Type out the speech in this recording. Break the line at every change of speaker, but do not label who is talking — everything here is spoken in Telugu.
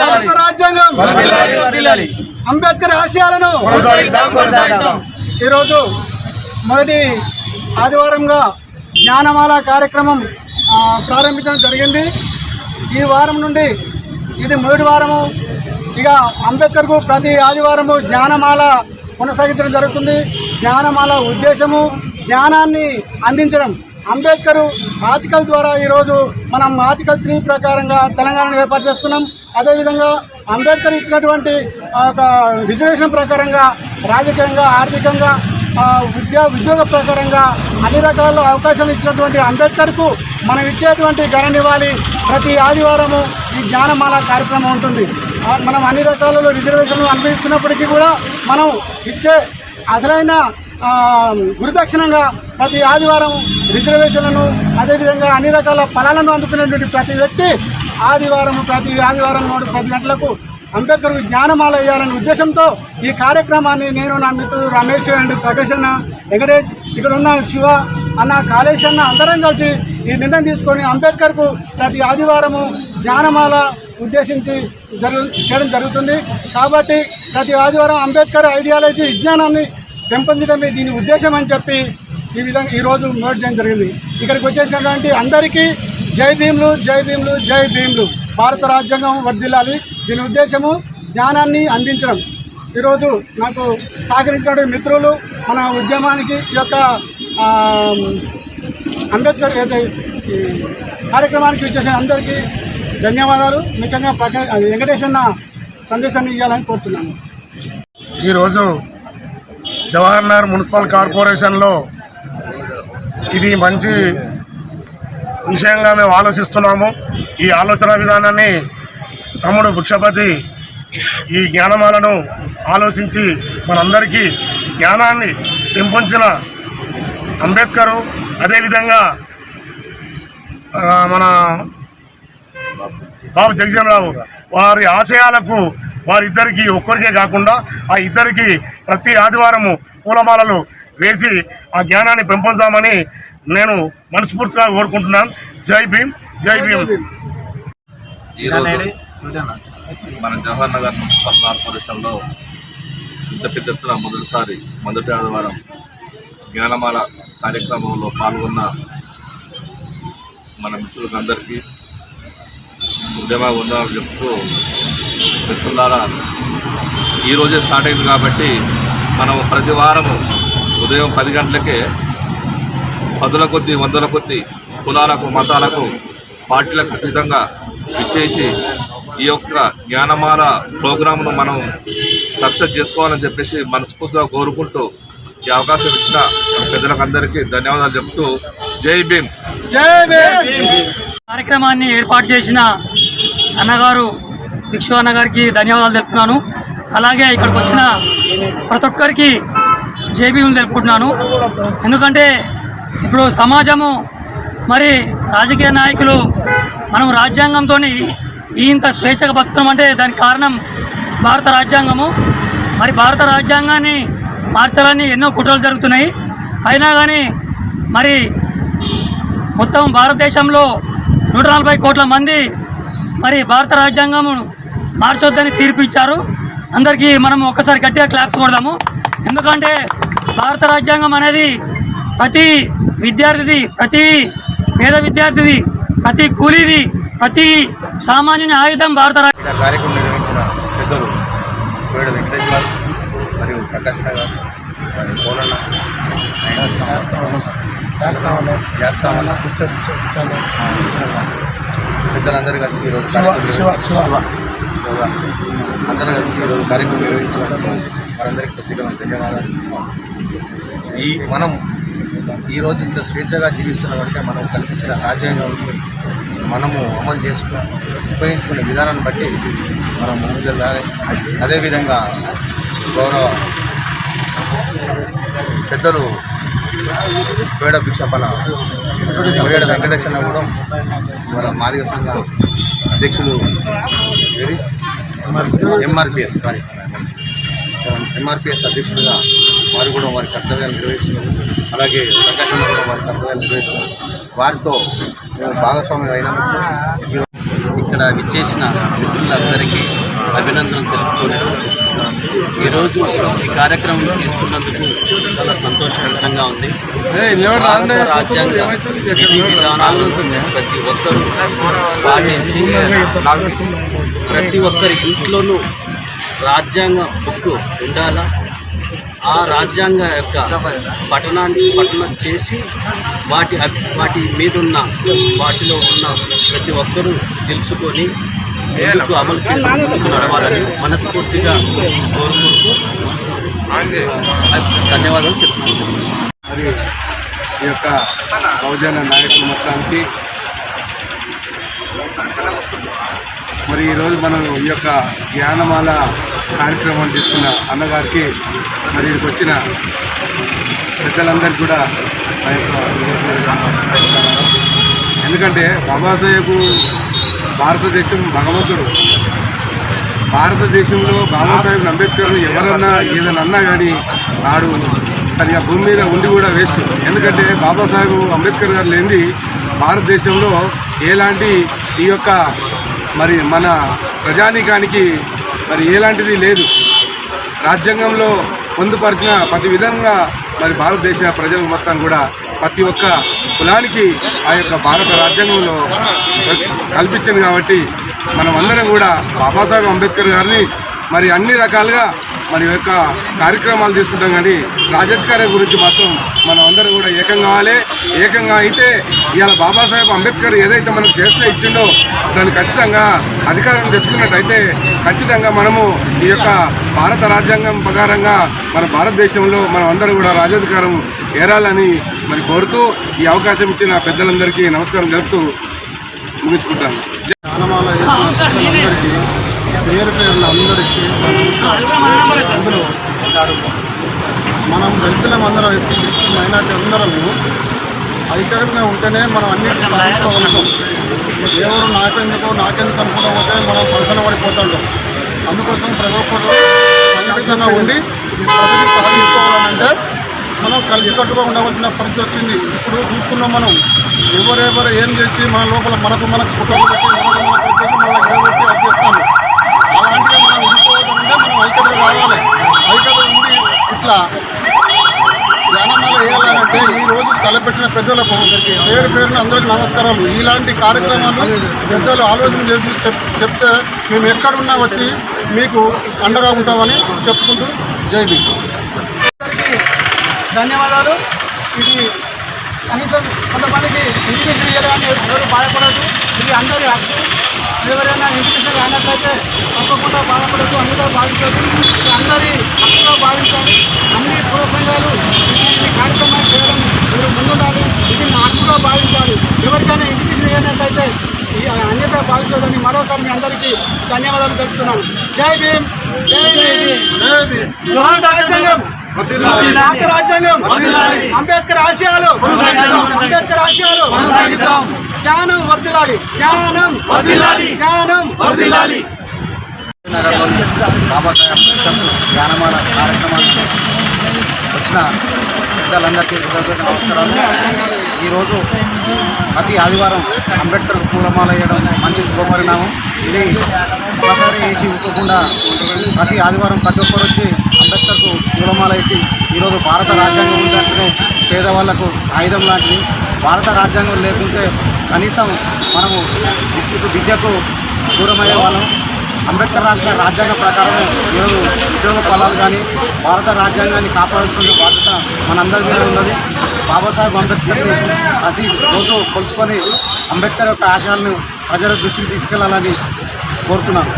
భారత రాజ్యాంగం అంబేద్కర్ ఆశయాలను ఈరోజు మొదటి ఆదివారంగా జ్ఞానమాల కార్యక్రమం ఆ, ప్రారంభించడం జరిగింది. ఈ వారం నుండి ఇది మొదటి వారము. ఇక అంబేద్కర్కు ప్రతి ఆదివారము జ్ఞానమాల కొనసాగించడం జరుగుతుంది. జ్ఞానమాల ఉద్దేశము జ్ఞానాన్ని అందించడం. అంబేద్కర్ ఆర్టికల్ ద్వారా ఈరోజు మనం ఆర్టికల్ త్రీ ప్రకారంగా తెలంగాణను ఏర్పాటు చేసుకున్నాం. అదేవిధంగా అంబేద్కర్ ఇచ్చినటువంటి ఒక రిజర్వేషన్ ప్రకారంగా రాజకీయంగా ఆర్థికంగా విద్యా ఉద్యోగ ప్రకారంగా అన్ని రకాల అవకాశం ఇచ్చినటువంటి అంబేద్కర్కు మనం ఇచ్చేటువంటి ఘననివ్వాలి ప్రతి ఆదివారము ఈ జ్ఞానమాల కార్యక్రమం ఉంటుంది. మనం అన్ని రకాలలో రిజర్వేషన్లు అనుభవిస్తున్నప్పటికీ కూడా మనం ఇచ్చే అసలైన గురుదక్షిణంగా ప్రతి ఆదివారం రిజర్వేషన్లను అదేవిధంగా అన్ని రకాల ఫలాలను అందుకునేటువంటి ప్రతి వ్యక్తి ఆదివారం ప్రతి ఆదివారం నాడు పది గంటలకు అంబేద్కర్ జ్ఞానమాల వేయాలనే ఉద్దేశంతో ఈ కార్యక్రమాన్ని నేను నా మిత్రుడు రమేష్ అండ్ ప్రకాష్ అన్న వెంకటేష్ ఇక్కడ ఉన్న శివ అన్న కాళేష్ అన్న అందరం కలిసి ఈ నిర్ణయం తీసుకొని అంబేద్కర్కు ప్రతి ఆదివారము జ్ఞానమాల ఉద్దేశించి జరుగు చేయడం జరుగుతుంది. కాబట్టి ప్రతి ఆదివారం అంబేద్కర్ ఐడియాలజీ విజ్ఞానాన్ని పెంపొందడమే దీని ఉద్దేశం అని చెప్పి ఈ విధంగా ఈరోజు నోట్ చేయడం జరిగింది. ఇక్కడికి వచ్చేసినటువంటి అందరికీ జై భీమ్లు జై భీమ్లు జై భీములు. భారత రాజ్యాంగం వర్ధిల్లాలి. దీని ఉద్దేశము జ్ఞానాన్ని అందించడం. ఈరోజు నాకు సహకరించినటువంటి మిత్రులు మన ఉద్యమానికి ఈ యొక్క అంబేద్కర్ కార్యక్రమానికి వచ్చేసిన అందరికీ ధన్యవాదాలు. ముఖ్యంగా ప్రకాష్ వెంకటేశ్వర సందేశాన్ని ఇవ్వాలని కోరుతున్నాను
ఈరోజు జవహర్లాల్ మున్సిపల్ కార్పొరేషన్లో ఇది మంచి విషయంగా మేము ఆలోచిస్తున్నాము. ఈ ఆలోచన విధానాన్ని తమ్ముడు భిక్షపతి ఈ జ్ఞానమాలను ఆలోచించి మనందరికీ జ్ఞానాన్ని పెంపొంచిన అంబేద్కరు. అదేవిధంగా మన బాబు జగజీవనరావు వారి ఆశయాలకు వారిద్దరికి ఒక్కరికే కాకుండా ఆ ఇద్దరికి ప్రతి ఆదివారము పూలమాలలు వేసి ఆ జ్ఞానాన్ని పెంపొందామని నేను మనస్ఫూర్తిగా కోరుకుంటున్నాను. జై భీమ్ జై భీమ్.
మన జవహర్ నగర్ మున్సిపల్ కార్పొరేషన్లో ఇంత పెద్ద ఎత్తున మొదటిసారి మొదటి ఆదివారం జ్ఞానమాల కార్యక్రమంలో పాల్గొన్న మన మిత్రులకు అందరికీ ఉద్యమ ఉండాలని చెప్తూ మిత్రులారా ఈరోజే స్టార్ట్ అయింది కాబట్టి మనం ప్రతి వారము ఉదయం పది గంటలకే పదుల కొద్ది వందల కొద్ది కులాలకు మతాలకు పార్టీలకు అతీతంగా ఇచ్చేసి ఈ యొక్క జ్ఞానమాల ప్రోగ్రామ్ను మనం సక్సెస్ చేసుకోవాలని చెప్పేసి మనస్ఫూర్తిగా కోరుకుంటూ ఈ అవకాశం ఇచ్చిన పెద్దలకు అందరికీ ధన్యవాదాలు చెప్తూ జై భీమ్.
జై భీమ్.
కార్యక్రమాన్ని ఏర్పాటు చేసిన అన్నగారు భిక్షు అన్నగారికి ధన్యవాదాలు తెలుపుతున్నాను. అలాగే ఇక్కడికి వచ్చిన ప్రతి ఒక్కరికి జేబీలు తెలుపుకుంటున్నాను. ఎందుకంటే ఇప్పుడు సమాజము మరి రాజకీయ నాయకులు మనం రాజ్యాంగంతో ఇంత స్వేచ్ఛగా బతుకుతామంటే దానికి కారణం భారత రాజ్యాంగము. మరి భారత రాజ్యాంగాన్ని మార్చాలని ఎన్నో కుట్రలు జరుగుతున్నాయి. అయినా కానీ మరి మొత్తం భారతదేశంలో నూట నలభై కోట్ల మంది మరి భారత రాజ్యాంగం మార్చొద్దని తీర్పు ఇచ్చారు అందరికీ మనం ఒక్కసారి గట్టిగా క్లాప్స్ కొడదాము. ఎందుకంటే భారత రాజ్యాంగం అనేది ప్రతి విద్యార్థిది ప్రతి పేద విద్యార్థిది ప్రతి కూలీది ప్రతి సామాన్యుని ఆయుధం భారత రాజ్యాంగం
ఇలా కార్యక్రమం నిర్వహించిన పెద్దలు కోయడ వెంకటేష్ గారు మరియు ప్రకాష్ గారు మరియు కోలన్న యాక్సామన్న పెద్దలందరూ కలిసి ఈరోజు కార్యక్రమం అందరూ కలిసి ఈరోజు కార్యక్రమం నిర్వహించడం వారందరికీ ప్రత్యేకమైన ధన్యవాదాలు ఈ మనం ఈరోజు ఇంత స్వేచ్ఛగా జీవిస్తున్నామంటే మనం కల్పించిన రాజ్యాంగం మనము అమలు చేసుకుని ఉపయోగించుకునే విధానాన్ని బట్టి మనం ముందుకు వెళ్ళాలి అదేవిధంగా గౌరవ పెద్దలు పేడ భిక్షపల పేడ వెంకటేశ్వర కూడా మన మాదిగ సంఘం అధ్యక్షులు ఎంఆర్పిఎస్ సారీ ఎంఆర్పిఎస్ అధ్యక్షుడిగా వారు కూడా వారి కర్తవ్యాలు నిర్వహిస్తున్నారు. అలాగే ప్రకాశం కూడా వారి కర్తవ్యాలు నిర్వహిస్తున్నారు. వారితో మేము భాగస్వామ్యం అయినందుకు
ఇక్కడ విచ్చేసిన మిత్రులందరికీ అభినందనలు తెలుపుకుంటూ ఈరోజు ఈ కార్యక్రమం తీసుకున్నందుకు చాలా సంతోషకరంగా ఉంది. రాజ్యాంగ విధి విధానాలు ప్రతి ఒక్కరూ పాటించి ప్రతి ఒక్కరి ఇంట్లోనూ రాజ్యాంగ బుక్ ఉండాలా? ఆ రాజ్యాంగ యొక్క పఠనాన్ని పఠనం చేసి వాటి వాటి మీదున్న వాటిలో ఉన్న ప్రతి ఒక్కరూ తెలుసుకొని ముందుకు అమలు చేసి నడవాలని మనస్ఫూర్తిగా కోరుకుంటూ ధన్యవాదాలు తెలుపుకుంటున్నాను
మరి ఈ యొక్క బహుజన నాయకుల మొత్తానికి మరి ఈరోజు మనం ఈ యొక్క జ్ఞానమాల కార్యక్రమం తీసుకున్న అన్నగారికి మరి ఇక్కడికి వచ్చిన పెద్దలందరికీ కూడా ఎందుకంటే బాబాసాహెబ్ భారతదేశం భగవంతుడు. భారతదేశంలో బాబాసాహెబ్ అంబేద్కర్ ఎవరన్నా ఏదైనా అన్నా కానీ నాడు తన ఆ భూమి మీద ఉండి కూడా వేస్ట్. ఎందుకంటే బాబాసాహెబ్ అంబేద్కర్ గారు లేనిది భారతదేశంలో ఎలాంటి ఈ యొక్క మరి మన ప్రజానీకానికి మరి ఎలాంటిది లేదు. రాజ్యాంగంలో పొందుపరిచిన ప్రతి విధంగా మరి భారతదేశ ప్రజలు మొత్తం కూడా ప్రతి ఒక్క కులానికి ఆ యొక్క భారత రాజ్యాంగంలో కల్పించింది కాబట్టి మనం అందరం కూడా బాబాసాహెబ్ అంబేద్కర్ గారిని మరి అన్ని రకాలుగా మరి యొక్క కార్యక్రమాలు తీసుకుంటాం కానీ రాజధికారం గురించి మాత్రం మనం అందరం కూడా ఏకం కావాలి ఏకంగా అయితే ఇవాళ బాబాసాహెబ్ అంబేద్కర్ ఏదైతే మనం చేస్తే ఇచ్చిండో దాన్ని ఖచ్చితంగా అధికారం తెచ్చుకున్నట్టయితే ఖచ్చితంగా మనము ఈ యొక్క భారత రాజ్యాంగం ప్రకారంగా మన భారతదేశంలో మనం అందరం కూడా రాజాధికారం ఏరాలని మరి కోరుతూ ఈ అవకాశం ఇచ్చిన పెద్దలందరికీ నమస్కారం జరుపుతూ ముగించుకుంటాను.
పేరు పేరున అందరికీ అందులో మనం దళితులం అందరం ఎస్సీ బీసీ మైనార్టీ అందరం ఐక్యంగా ఉంటేనే మనం అన్నిటి సాధించుకోగలుగుతాం ఎవరు నాకెందుకో నాకెందుకు అనుకుంటా పోతే మనం పరిసన పడిపోతుంటాం అందుకోసం ప్రతి ఒక్కరు సంఘటితంగా ఉండి ప్రతిదీ సాధించుకోవాలంటే మనం కలిసికట్టుగా ఉండవలసిన పరిస్థితి వచ్చింది. ఇప్పుడు చూస్తున్నాం మనం. ఎవరెవరు ఏం చేసి మన లోపల మనకు మనకు కుట్రలు పెట్టి మన ఎగరబెట్టి అది చేస్తాము. అలాంటివి మనం ఉండిపోవద్దంటే మనం ఐక్యత రావాలి. ఐక్యత ఉండి ఇట్లా వేయాలంటే ఈ రోజు తలపెట్టిన పెద్దలకు పేరు పేరున అందరికీ నమస్కారాలు ఇలాంటి కార్యక్రమాలు పెద్దలు ఆలోచన చేసి చెప్ చెప్తే మేము ఎక్కడున్నా వచ్చి మీకు అండగా ఉంటామని చెప్పుకుంటూ జై ధన్యవాదాలు. ఇది కనీసం కొంతమందికి ఇంటిమేషన్ ఇవ్వడానికి ఎవరు బాధపడదు ఇది అందరి హక్కు. ఎవరైనా ఇంటిమేషన్ రానట్లయితే తప్పకుండా బాధపడద్దు. అందరూ భావించదు అందరి హక్కుగా భావించాలి. అన్ని కుల సంఘాలు ఇది కార్యక్రమాలు చేయడం మీరు ముందుండాలి. ఇది నా హక్కుగా భావించాలి. ఎవరికైనా ఇంటిమేషన్ ఇవ్వనట్లయితే ఈ అన్యత భావించదని మరోసారి మీ అందరికీ ధన్యవాదాలు తెలుపుతున్నాను. జై భీమ్. జై భీమ్. జై భీమ్. భారత రాజ్యాంగం అంబేద్కర్ ఆశయాలు అంబేద్కర్ ఆశయాలు. జ్ఞానం వర్దిలాలి జ్ఞానం వర్దిలాలి జ్ఞానం వర్దిలాలి
జ్ఞానమాల కార్యక్రమానికి వచ్చిన పెద్దలందరికీ నమస్కారాలు. ఈరోజు ప్రతి ఆదివారం అంబేద్కర్ పూలమాల వేయడం మంచి శుభపరిణామం. ఇది ఒకసారి వేసి ఊరుకోకుండా ప్రతి ఆదివారం ప్రతి ఒక్కరు వచ్చి అంబేద్కర్కు పూలమాల వేసి ఈరోజు భారత రాజ్యాంగం ఉందంటేనే పేదవాళ్ళకు ఆయుధం లాంటిది. భారత రాజ్యాంగం లేకుంటే కనీసం మనము విద్యకు దూరమయ్యే వాళ్ళం. అంబేద్కర్ రాసిన రాజ్యాంగ ప్రకారం ఈరోజు ఉద్యోగ ఫలాలు కానీ భారత రాజ్యాంగాన్ని కాపాడుతున్న బాధ్యత మనందరి మీద ఉన్నది. బాబాసాహెబ్ అంబేద్కర్ని ప్రతి రోజు కొలుసుకొని అంబేద్కర్ యొక్క ఆశయాలను ప్రజల దృష్టికి తీసుకెళ్ళాలని కోరుతున్నాను.